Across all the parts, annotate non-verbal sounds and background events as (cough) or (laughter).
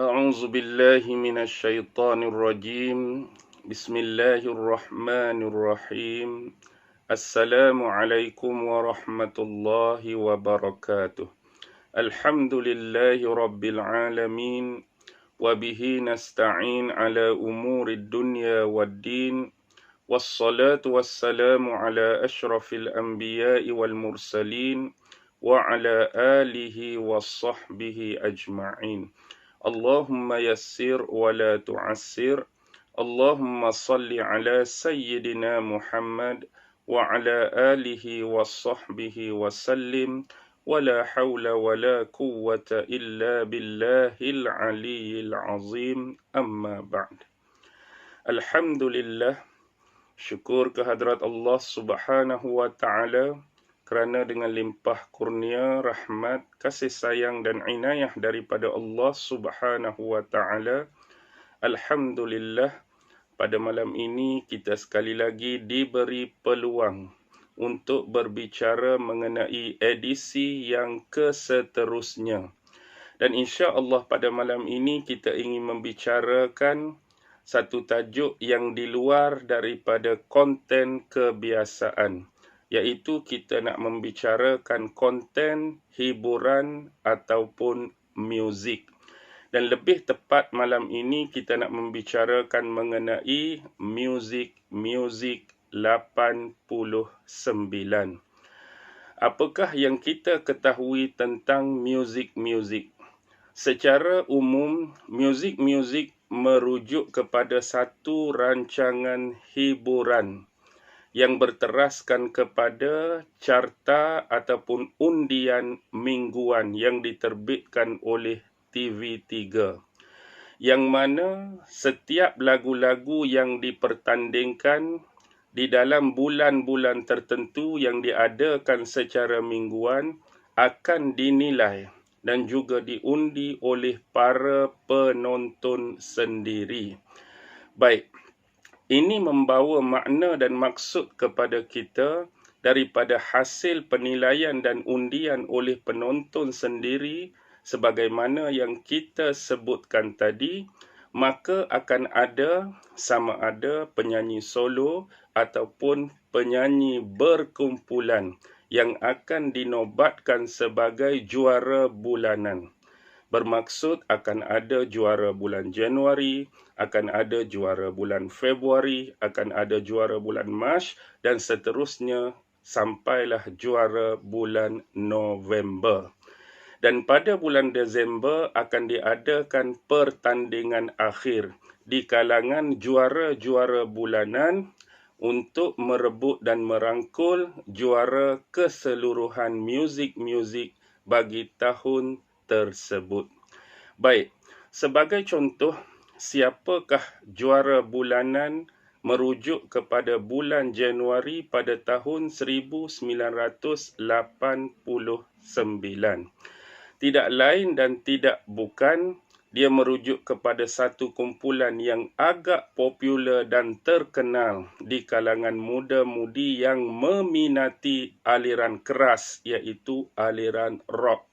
أعوذ بالله من الشيطان الرجيم بسم الله الرحمن الرحيم السلام عليكم ورحمة الله وبركاته الحمد لله رب العالمين وبه نستعين على أمور الدنيا والدين والصلاة والسلام على أشرف الأنبياء والمرسلين وعلى آله وصحبه أجمعين اللهم يسر ولا تعسر اللهم صل على سيدنا محمد وعلى آله وصحبه وسلم ولا حول ولا قوة إلا بالله العلي العظيم أما بعد الحمد لله syukur kehadrat Allah Subhanahu wa taala kerana dengan limpah kurnia, rahmat, kasih sayang dan inayah daripada Allah Subhanahu wa taala alhamdulillah pada malam ini kita sekali lagi diberi peluang untuk berbicara mengenai edisi yang keseterusnya. Dan insya Allah pada malam ini kita ingin membicarakan satu tajuk yang di luar daripada konten kebiasaan iaitu kita nak membicarakan konten hiburan ataupun muzik. Dan lebih tepat malam ini kita nak membicarakan mengenai muzik muzik 89 apakah yang kita ketahui tentang muzik muzik secara umum muzik muzik merujuk kepada satu rancangan hiburan yang berteraskan kepada carta ataupun undian mingguan yang diterbitkan oleh TV3 yang mana setiap lagu-lagu yang dipertandingkan di dalam bulan-bulan tertentu yang diadakan secara mingguan akan dinilai dan juga diundi oleh para penonton sendiri. Baik, ini membawa makna dan maksud kepada kita daripada hasil penilaian dan undian oleh penonton sendiri sebagaimana yang kita sebutkan tadi, maka akan ada sama ada penyanyi solo ataupun penyanyi berkumpulan yang akan dinobatkan sebagai juara bulanan. Bermaksud akan ada juara bulan Januari, akan ada juara bulan Februari, akan ada juara bulan Mac dan seterusnya sampailah juara bulan November. Dan pada bulan Desember akan diadakan pertandingan akhir di kalangan juara-juara bulanan untuk merebut dan merangkul juara keseluruhan muzik-muzik bagi tahun tersebut. Baik, sebagai contoh, siapakah juara bulanan merujuk kepada bulan Januari pada tahun 1989? Tidak lain dan tidak bukan dia merujuk kepada satu kumpulan yang agak popular dan terkenal di kalangan muda-mudi yang meminati aliran keras iaitu aliran rock.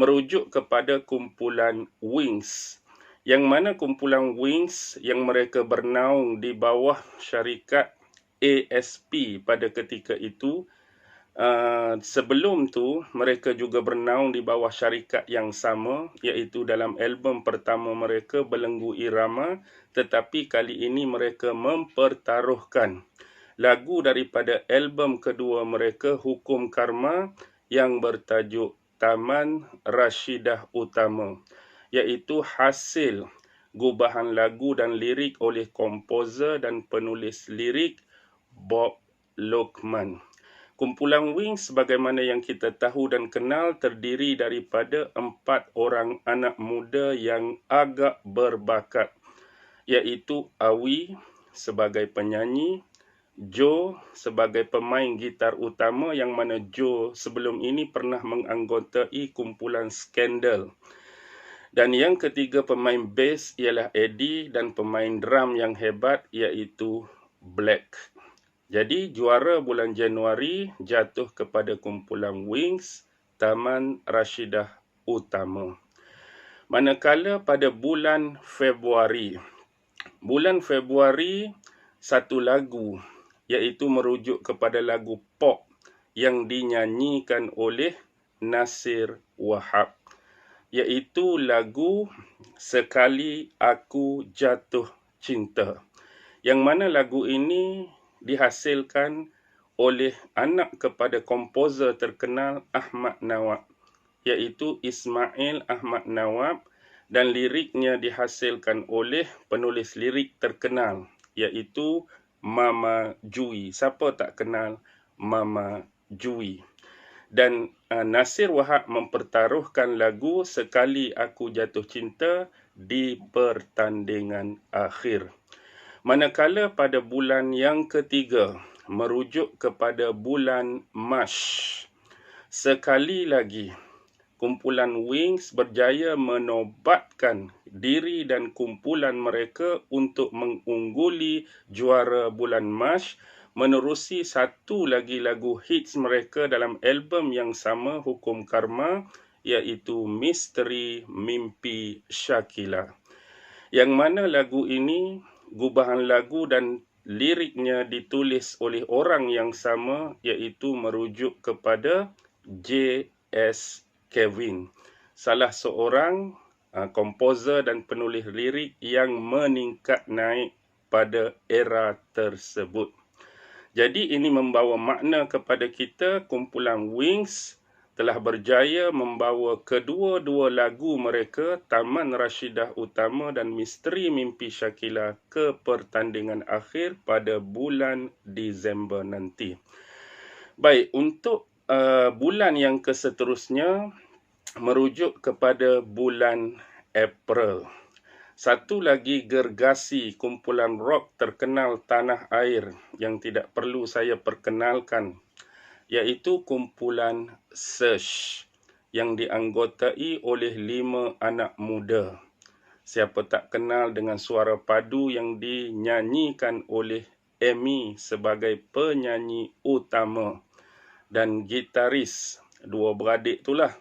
Merujuk kepada kumpulan Wings. Yang mana kumpulan Wings yang mereka bernaung di bawah syarikat ASP pada ketika itu Uh, sebelum tu mereka juga bernaung di bawah syarikat yang sama iaitu dalam album pertama mereka Belenggu Irama tetapi kali ini mereka mempertaruhkan lagu daripada album kedua mereka Hukum Karma yang bertajuk Taman Rashidah Utama iaitu hasil gubahan lagu dan lirik oleh komposer dan penulis lirik Bob Lokman. Kumpulan Wings sebagaimana yang kita tahu dan kenal terdiri daripada empat orang anak muda yang agak berbakat iaitu Awi sebagai penyanyi, Joe sebagai pemain gitar utama yang mana Joe sebelum ini pernah menganggotai kumpulan Scandal. Dan yang ketiga pemain bass ialah Eddie dan pemain drum yang hebat iaitu Black. Jadi juara bulan Januari jatuh kepada kumpulan Wings Taman Rashidah Utama. Manakala pada bulan Februari, bulan Februari satu lagu iaitu merujuk kepada lagu pop yang dinyanyikan oleh Nasir Wahab iaitu lagu Sekali Aku Jatuh Cinta. Yang mana lagu ini dihasilkan oleh anak kepada komposer terkenal Ahmad Nawab iaitu Ismail Ahmad Nawab dan liriknya dihasilkan oleh penulis lirik terkenal iaitu Mama Jui. Siapa tak kenal Mama Jui? Dan uh, Nasir Wahab mempertaruhkan lagu Sekali Aku Jatuh Cinta di pertandingan akhir. Manakala pada bulan yang ketiga merujuk kepada bulan Mac. Sekali lagi kumpulan Wings berjaya menobatkan diri dan kumpulan mereka untuk mengungguli juara bulan Mac menerusi satu lagi lagu hits mereka dalam album yang sama Hukum Karma iaitu Misteri Mimpi Shakila. Yang mana lagu ini gubahan lagu dan liriknya ditulis oleh orang yang sama iaitu merujuk kepada J.S. Kevin, salah seorang uh, komposer dan penulis lirik yang meningkat naik pada era tersebut. Jadi ini membawa makna kepada kita kumpulan Wings telah berjaya membawa kedua-dua lagu mereka Taman Rashidah Utama dan Misteri Mimpi Shakila ke pertandingan akhir pada bulan Disember nanti. Baik, untuk uh, bulan yang keseterusnya merujuk kepada bulan April. Satu lagi gergasi kumpulan rock terkenal tanah air yang tidak perlu saya perkenalkan iaitu kumpulan Search yang dianggotai oleh lima anak muda. Siapa tak kenal dengan suara padu yang dinyanyikan oleh Amy sebagai penyanyi utama dan gitaris dua beradik itulah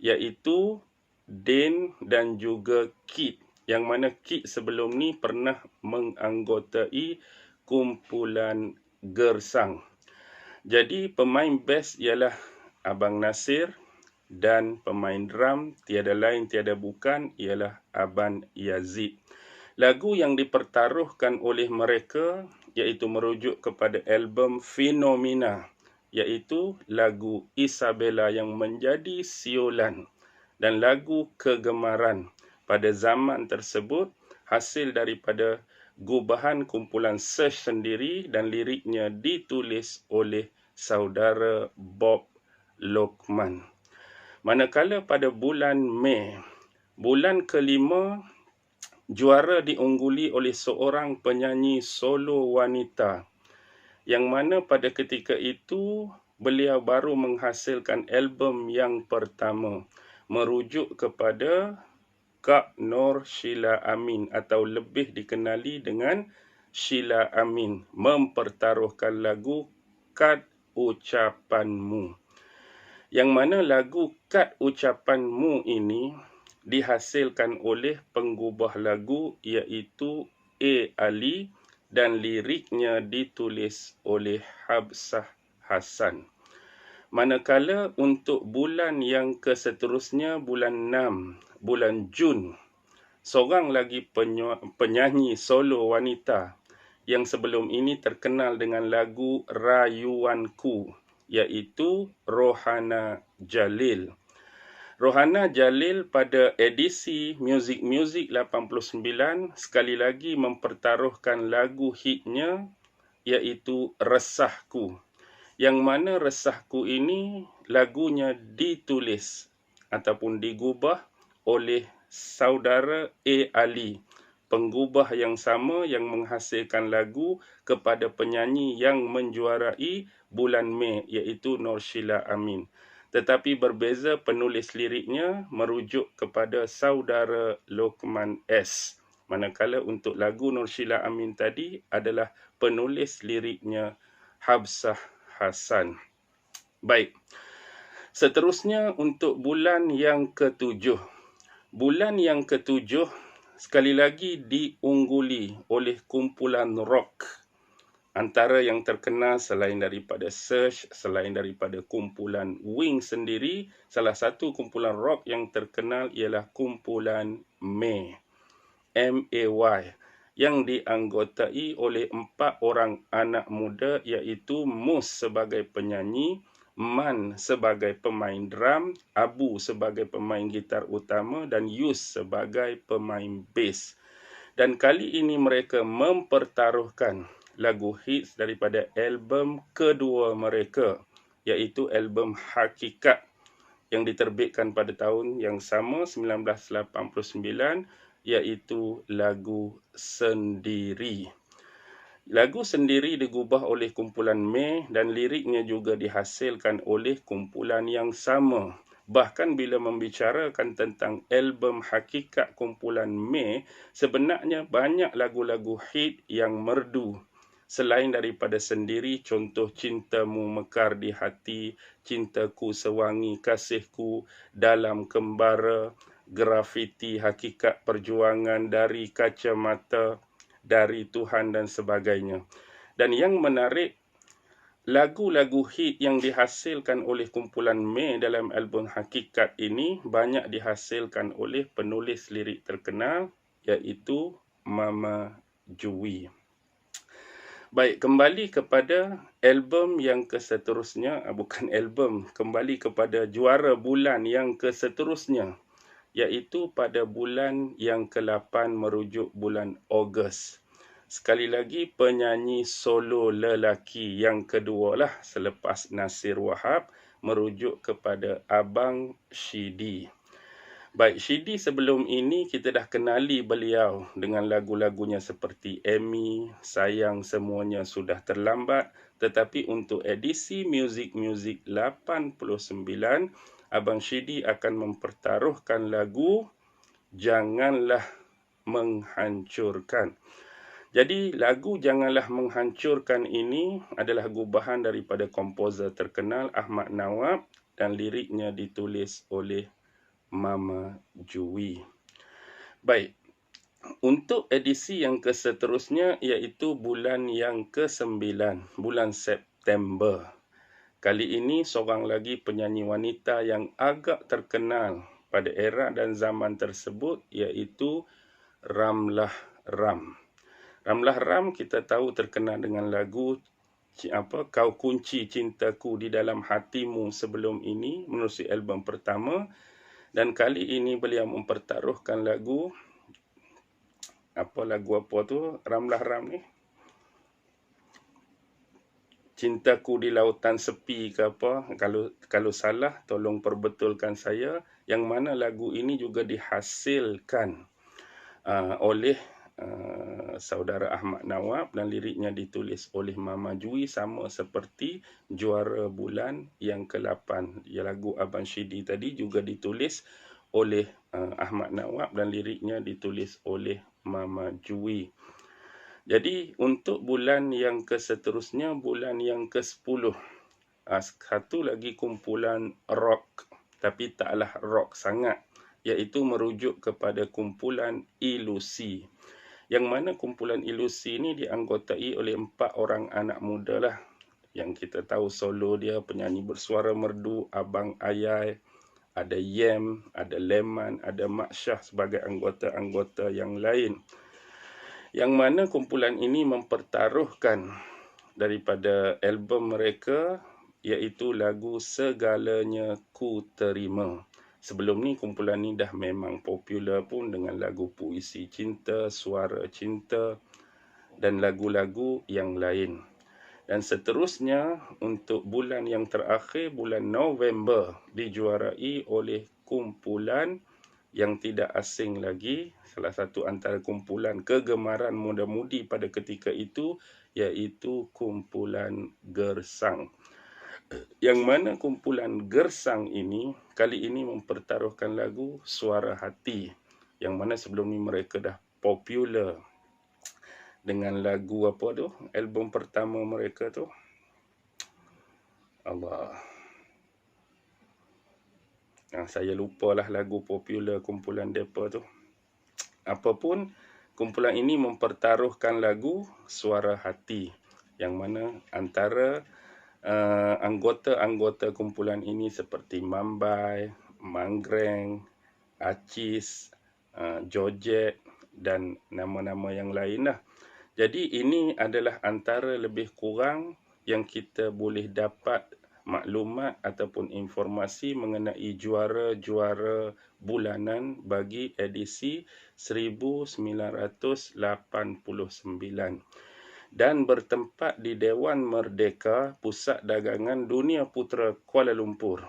iaitu Dan dan juga Kit yang mana Kit sebelum ni pernah menganggotai kumpulan Gersang. Jadi pemain bass ialah Abang Nasir dan pemain drum tiada lain tiada bukan ialah Abang Yazid. Lagu yang dipertaruhkan oleh mereka iaitu merujuk kepada album Phenomena iaitu lagu Isabella yang menjadi siulan dan lagu kegemaran pada zaman tersebut hasil daripada gubahan kumpulan Search sendiri dan liriknya ditulis oleh saudara Bob Lokman. Manakala pada bulan Mei, bulan kelima, juara diungguli oleh seorang penyanyi solo wanita yang mana pada ketika itu beliau baru menghasilkan album yang pertama merujuk kepada Kak Nur Sheila Amin atau lebih dikenali dengan Sheila Amin mempertaruhkan lagu Kad Ucapanmu. Yang mana lagu Kad Ucapanmu ini dihasilkan oleh penggubah lagu iaitu A. Ali dan liriknya ditulis oleh Habsah Hasan. Manakala untuk bulan yang keseterusnya, bulan 6, bulan Jun, seorang lagi penyanyi solo wanita yang sebelum ini terkenal dengan lagu Rayuanku, iaitu Rohana Jalil. Rohana Jalil pada edisi Music Music 89 sekali lagi mempertaruhkan lagu hitnya iaitu Resahku. Yang mana Resahku ini lagunya ditulis ataupun digubah oleh saudara A. Ali, penggubah yang sama yang menghasilkan lagu kepada penyanyi yang menjuarai bulan Mei iaitu Nur Sheila Amin tetapi berbeza penulis liriknya merujuk kepada saudara Lokman S. Manakala untuk lagu Nur Sheila Amin tadi adalah penulis liriknya Habsah Hasan. Baik. Seterusnya untuk bulan yang ketujuh. Bulan yang ketujuh sekali lagi diungguli oleh kumpulan rock antara yang terkenal selain daripada Search, selain daripada kumpulan Wing sendiri, salah satu kumpulan rock yang terkenal ialah kumpulan May, M-A-Y, yang dianggotai oleh empat orang anak muda iaitu Mus sebagai penyanyi, Man sebagai pemain drum, Abu sebagai pemain gitar utama dan Yus sebagai pemain bass. Dan kali ini mereka mempertaruhkan lagu hits daripada album kedua mereka iaitu album Hakikat yang diterbitkan pada tahun yang sama 1989 iaitu lagu Sendiri. Lagu Sendiri digubah oleh kumpulan May dan liriknya juga dihasilkan oleh kumpulan yang sama. Bahkan bila membicarakan tentang album Hakikat kumpulan May, sebenarnya banyak lagu-lagu hit yang merdu selain daripada sendiri contoh cintamu mekar di hati cintaku sewangi kasihku dalam kembara grafiti hakikat perjuangan dari kacamata dari Tuhan dan sebagainya dan yang menarik lagu-lagu hit yang dihasilkan oleh kumpulan May dalam album Hakikat ini banyak dihasilkan oleh penulis lirik terkenal iaitu Mama Jui. Baik, kembali kepada album yang keseterusnya, ah, bukan (laughs) album, kembali kepada juara bulan yang keseterusnya, iaitu pada bulan yang ke-8 merujuk bulan Ogos. Sekali lagi, penyanyi solo lelaki yang kedua lah selepas Nasir Wahab merujuk kepada Abang Shidi. Baik, Shidi sebelum ini kita dah kenali beliau dengan lagu-lagunya seperti Amy, Sayang Semuanya Sudah Terlambat. Tetapi untuk edisi Music Music 89, Abang Shidi akan mempertaruhkan lagu Janganlah Menghancurkan. Jadi lagu Janganlah Menghancurkan ini adalah gubahan daripada komposer terkenal Ahmad Nawab dan liriknya ditulis oleh Mama Jui. Baik. Untuk edisi yang keseterusnya iaitu bulan yang ke-9, bulan September. Kali ini seorang lagi penyanyi wanita yang agak terkenal pada era dan zaman tersebut iaitu Ramlah Ram. Ramlah Ram kita tahu terkenal dengan lagu apa kau kunci cintaku di dalam hatimu sebelum ini menerusi album pertama dan kali ini beliau mempertaruhkan lagu apa lagu apa tu? Ramlah Ram ni. Cintaku di lautan sepi ke apa? Kalau kalau salah tolong perbetulkan saya. Yang mana lagu ini juga dihasilkan uh, oleh Uh, saudara Ahmad Nawab dan liriknya ditulis oleh Mama Jui sama seperti juara bulan yang ke-8. Ya lagu Abang Shidi tadi juga ditulis oleh uh, Ahmad Nawab dan liriknya ditulis oleh Mama Jui. Jadi untuk bulan yang keseterusnya bulan yang ke-10 uh, satu lagi kumpulan rock tapi taklah rock sangat iaitu merujuk kepada kumpulan ilusi yang mana kumpulan ilusi ini dianggotai oleh empat orang anak muda lah yang kita tahu solo dia penyanyi bersuara merdu Abang Ayai ada Yem, ada Leman, ada Mak Syah sebagai anggota-anggota yang lain yang mana kumpulan ini mempertaruhkan daripada album mereka iaitu lagu Segalanya Ku Terima. Sebelum ni kumpulan ni dah memang popular pun dengan lagu puisi cinta, suara cinta dan lagu-lagu yang lain. Dan seterusnya untuk bulan yang terakhir, bulan November dijuarai oleh kumpulan yang tidak asing lagi. Salah satu antara kumpulan kegemaran muda-mudi pada ketika itu iaitu kumpulan Gersang yang mana kumpulan gersang ini kali ini mempertaruhkan lagu Suara Hati yang mana sebelum ni mereka dah popular dengan lagu apa tu album pertama mereka tu Allah Ha, saya lupalah lagu popular kumpulan depa tu. Apapun, kumpulan ini mempertaruhkan lagu Suara Hati yang mana antara uh, anggota-anggota kumpulan ini seperti Mambai, Manggreng, Acis, uh, Jojet dan nama-nama yang lain lah. Jadi ini adalah antara lebih kurang yang kita boleh dapat maklumat ataupun informasi mengenai juara-juara bulanan bagi edisi 1989 dan bertempat di Dewan Merdeka Pusat Dagangan Dunia Putra Kuala Lumpur.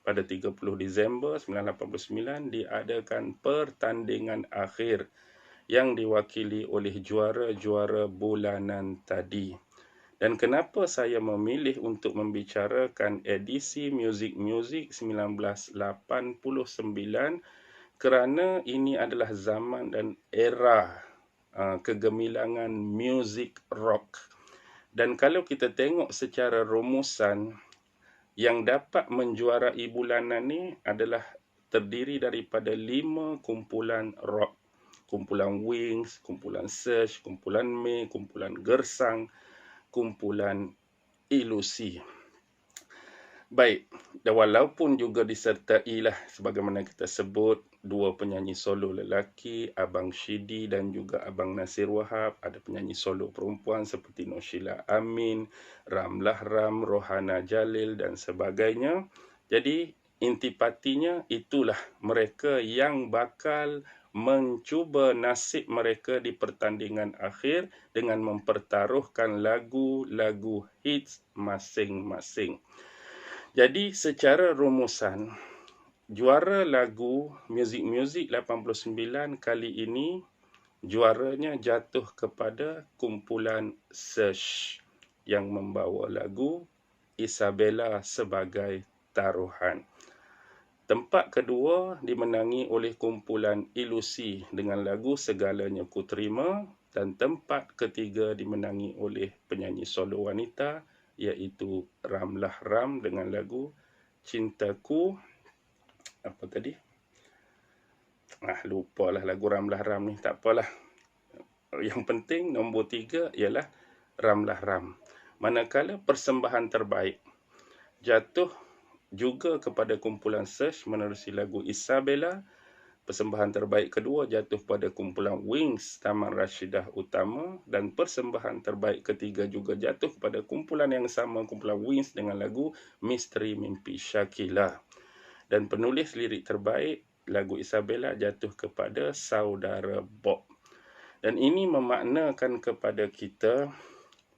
Pada 30 Disember 1989 diadakan pertandingan akhir yang diwakili oleh juara-juara bulanan tadi. Dan kenapa saya memilih untuk membicarakan edisi Music Music 1989 kerana ini adalah zaman dan era kegemilangan music rock. Dan kalau kita tengok secara rumusan, yang dapat menjuarai bulanan ni adalah terdiri daripada lima kumpulan rock. Kumpulan Wings, kumpulan Search, kumpulan May, kumpulan Gersang, kumpulan Ilusi. Baik, dan walaupun juga disertai lah sebagaimana kita sebut dua penyanyi solo lelaki, Abang Shidi dan juga Abang Nasir Wahab, ada penyanyi solo perempuan seperti Noshila Amin, Ramlah Ram, Rohana Jalil dan sebagainya. Jadi intipatinya itulah mereka yang bakal mencuba nasib mereka di pertandingan akhir dengan mempertaruhkan lagu-lagu hits masing-masing. Jadi secara rumusan juara lagu Music Music 89 kali ini juaranya jatuh kepada kumpulan Search yang membawa lagu Isabella sebagai taruhan. Tempat kedua dimenangi oleh kumpulan Ilusi dengan lagu Segalanya Ku Terima dan tempat ketiga dimenangi oleh penyanyi solo wanita iaitu Ramlah Ram dengan lagu Cintaku apa tadi? Ah lupalah lagu Ramlah Ram ni, tak apalah. Yang penting nombor tiga ialah Ramlah Ram. Manakala persembahan terbaik jatuh juga kepada kumpulan Search menerusi lagu Isabella Persembahan terbaik kedua jatuh pada kumpulan Wings Taman Rashidah Utama dan persembahan terbaik ketiga juga jatuh pada kumpulan yang sama kumpulan Wings dengan lagu Misteri Mimpi Shakila. Dan penulis lirik terbaik lagu Isabella jatuh kepada Saudara Bob. Dan ini memaknakan kepada kita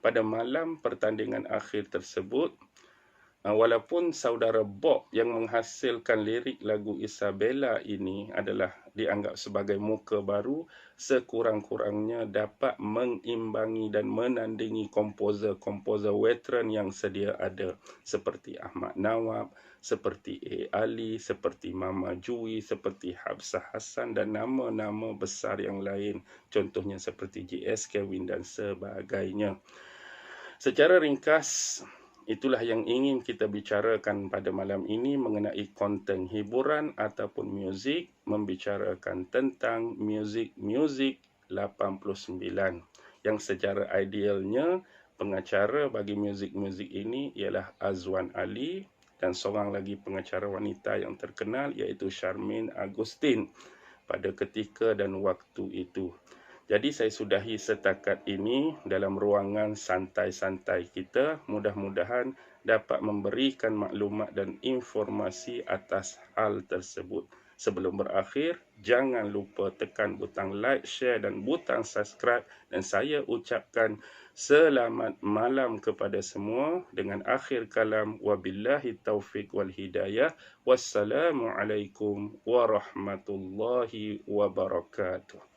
pada malam pertandingan akhir tersebut walaupun saudara Bob yang menghasilkan lirik lagu Isabella ini adalah dianggap sebagai muka baru, sekurang-kurangnya dapat mengimbangi dan menandingi komposer-komposer veteran yang sedia ada seperti Ahmad Nawab, seperti A. Ali, seperti Mama Jui, seperti Habsah Hassan dan nama-nama besar yang lain, contohnya seperti J.S. Kevin dan sebagainya. Secara ringkas, itulah yang ingin kita bicarakan pada malam ini mengenai konten hiburan ataupun muzik membicarakan tentang muzik-muzik 89 yang secara idealnya pengacara bagi muzik-muzik ini ialah Azwan Ali dan seorang lagi pengacara wanita yang terkenal iaitu Charmaine Agustin pada ketika dan waktu itu. Jadi saya sudahi setakat ini dalam ruangan santai-santai kita. Mudah-mudahan dapat memberikan maklumat dan informasi atas hal tersebut. Sebelum berakhir, jangan lupa tekan butang like, share dan butang subscribe. Dan saya ucapkan selamat malam kepada semua dengan akhir kalam. Wabillahi taufiq wal hidayah. Wassalamualaikum warahmatullahi wabarakatuh.